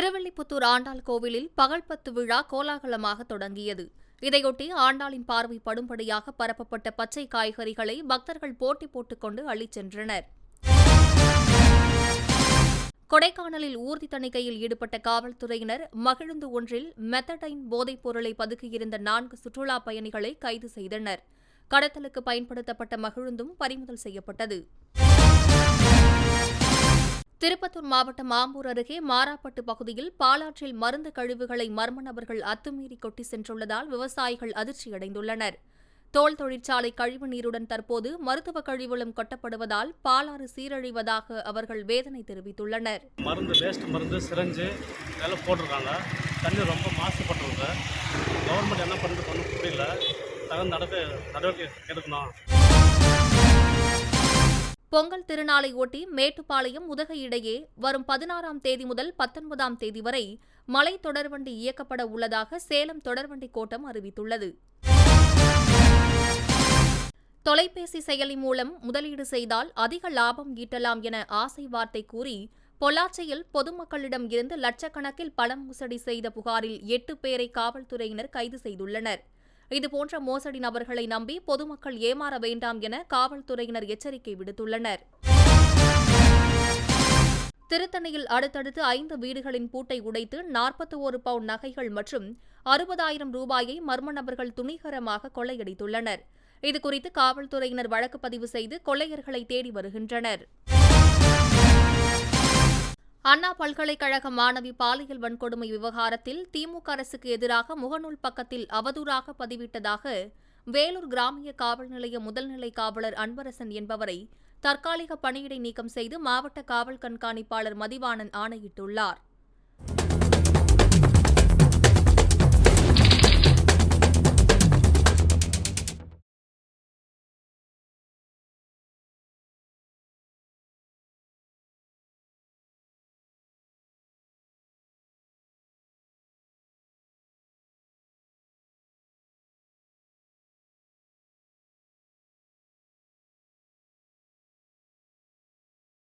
ஸ்ரீவில்லிபுத்தூர் ஆண்டாள் கோவிலில் பகல் பத்து விழா கோலாகலமாக தொடங்கியது. இதையொட்டி ஆண்டாளின் பார்வை படும்படியாக பரப்பப்பட்ட பச்சை காய்கறிகளை பக்தர்கள் போட்டி போட்டுக்கொண்டு அள்ளிச் சென்றனர். கொடைக்கானலில் ஊர்தி தணிக்கையில் ஈடுபட்ட காவல்துறையினர் மகிழுந்து ஒன்றில் மெத்தடைன் போதைப் பொருளை பதுக்கியிருந்த நான்கு சுற்றுலா பயணிகளை கைது செய்தனர். கடத்தலுக்கு பயன்படுத்தப்பட்ட மகிழுந்தும் பறிமுதல் செய்யப்பட்டது. திருப்பத்தூர் மாவட்டம் ஆம்பூர் அருகே மாராப்பட்டு பகுதியில் பாலாற்றில் மருந்து கழிவுகளை மர்ம நபர்கள் அத்துமீறி கொட்டி சென்றுள்ளதால் விவசாயிகள் அதிர்ச்சியடைந்துள்ளனர். தோல் தொழிற்சாலை கழிவு நீருடன் தற்போது மருத்துவ கழிவுகளும் கொட்டப்படுவதால் பாலாறு சீரழிவதாக அவர்கள் வேதனை தெரிவித்துள்ளனர். மருந்து வேஸ்ட் மருந்து சிரஞ்சு இதெல்லாம் போட்டிருக்காங்க. தண்ணி ரொம்ப மாசுபட்டுருக்கு. கவர்மெண்ட் என்ன பண்ணுறது ஒன்றும் புரியல. தகுந்த நடவடிக்கை நடவடிக்கை எடுக்கணும். பொங்கல் திருநாளை ஒட்டி மேட்டுப்பாளையம் உதகை இடையே வரும் பதினாறாம் தேதி முதல் பத்தொன்பதாம் தேதி வரை மலை தொடர்வண்டி இயக்கப்பட உள்ளதாக சேலம் தொடர்வண்டி கோட்டம் அறிவித்துள்ளது. தொலைபேசி செயலி மூலம் முதலீடு செய்தால் அதிக லாபம் ஈட்டலாம் என ஆசை வார்த்தை கூறி பொள்ளாச்சியில் பொதுமக்களிடம் இருந்து லட்சக்கணக்கில் பணம் மோசடி செய்த புகாரில் எட்டு பேரை காவல்துறையினர் கைது செய்துள்ளனர். இதுபோன்ற மோசடி நபர்களை நம்பி பொதுமக்கள் ஏமாற வேண்டாம் என காவல்துறையினர் எச்சரிக்கை விடுத்துள்ளனர். திருத்தணியில் அடுத்தடுத்து ஐந்து வீடுகளின் பூட்டை உடைத்து நாற்பத்தி ஒரு பவுண்ட் நகைகள் மற்றும் அறுபதாயிரம் ரூபாயை மர்ம நபர்கள் துணிகரமாக கொள்ளையடித்துள்ளனர். இதுகுறித்து காவல்துறையினர் வழக்கு பதிவு செய்து கொள்ளையர்களை தேடி வருகின்றனர். அண்ணா பல்கலைக்கழக மாணவி பாலியல் வன்கொடுமை விவகாரத்தில் திமுக அரசுக்கு எதிராக முகநூல் பக்கத்தில் அவதூறாக பதிவிட்டதாக வேலூர் கிராமிய காவல் நிலைய முதல்நிலை காவலர் அன்பரசன் என்பவரை தற்காலிக பணியிடை நீக்கம் செய்து மாவட்ட காவல் கண்காணிப்பாளர் மதிவாணன் ஆணையிட்டுள்ளார்.